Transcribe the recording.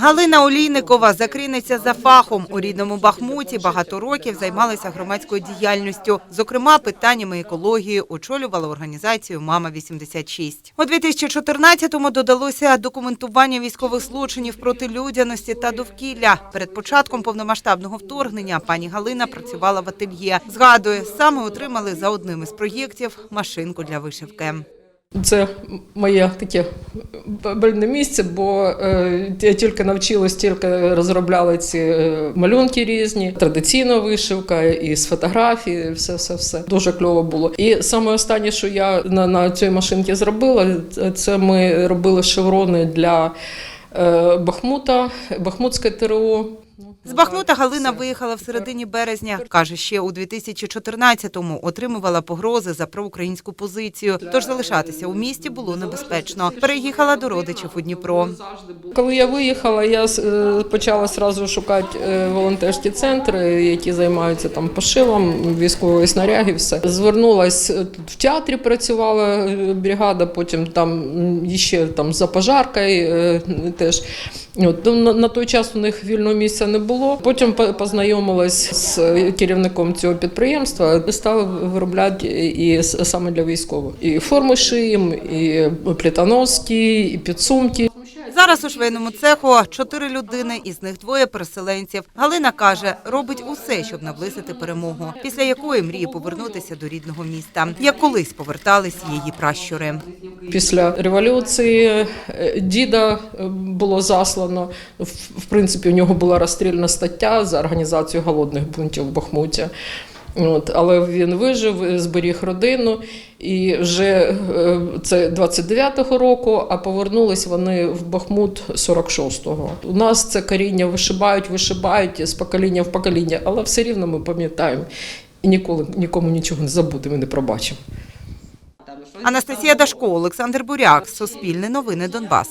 Галина Олійникова закринеться за фахом. У рідному Бахмуті багато років займалася громадською діяльністю. Зокрема, питаннями екології очолювала організацію Мама 86 У 2014-му додалося документування військових злочинів проти людяності та довкілля. Перед початком повномасштабного вторгнення пані Галина працювала в ательє. Згадує, саме отримали за одним із проєктів машинку для вишивки. Це моє таке больне місце, бо е, я тільки навчилась, тільки розробляла ці е, малюнки різні, традиційна вишивка і з фотографії, все, все, все. Дуже кльово було. І саме останнє, що я на, на цій машинці зробила, це ми робили шеврони для е, Бахмута, Бахмутське ТРО. З Бахмута Галина виїхала в середині березня. Каже, ще у 2014-му отримувала погрози за проукраїнську позицію. Тож залишатися у місті було небезпечно. Переїхала до родичів у Дніпро. Коли я виїхала, я е, почала сразу шукати е, волонтерські центри, які займаються там пошивом військової снаряги. Все звернулась е, тут в театрі. Працювала бригада. Потім там ще там за пожаркою теж. От, на, той час у них вільного місця не було. Потім по- познайомилась з керівником цього підприємства. Стала виробляти і саме для військових. І форми шиєм, і плітоноски, і підсумки. Зараз у швейному цеху чотири людини, із них двоє переселенців. Галина каже, робить усе, щоб наблизити перемогу, після якої мріє повернутися до рідного міста, як колись повертались її пращури. Після революції е, діда е, було заслано. В принципі, у нього була розстрільна стаття за організацію голодних бунтів в Бахмуті. От, але він вижив, зберіг родину, і вже е, це 29-го року, а повернулись вони в Бахмут 46-го. У нас це коріння вишибають, вишибають з покоління в покоління, але все рівно ми пам'ятаємо і ніколи нікому нічого не забудемо і не пробачимо. Анастасія Дашко, Олександр Буряк, Суспільне новини Донбас.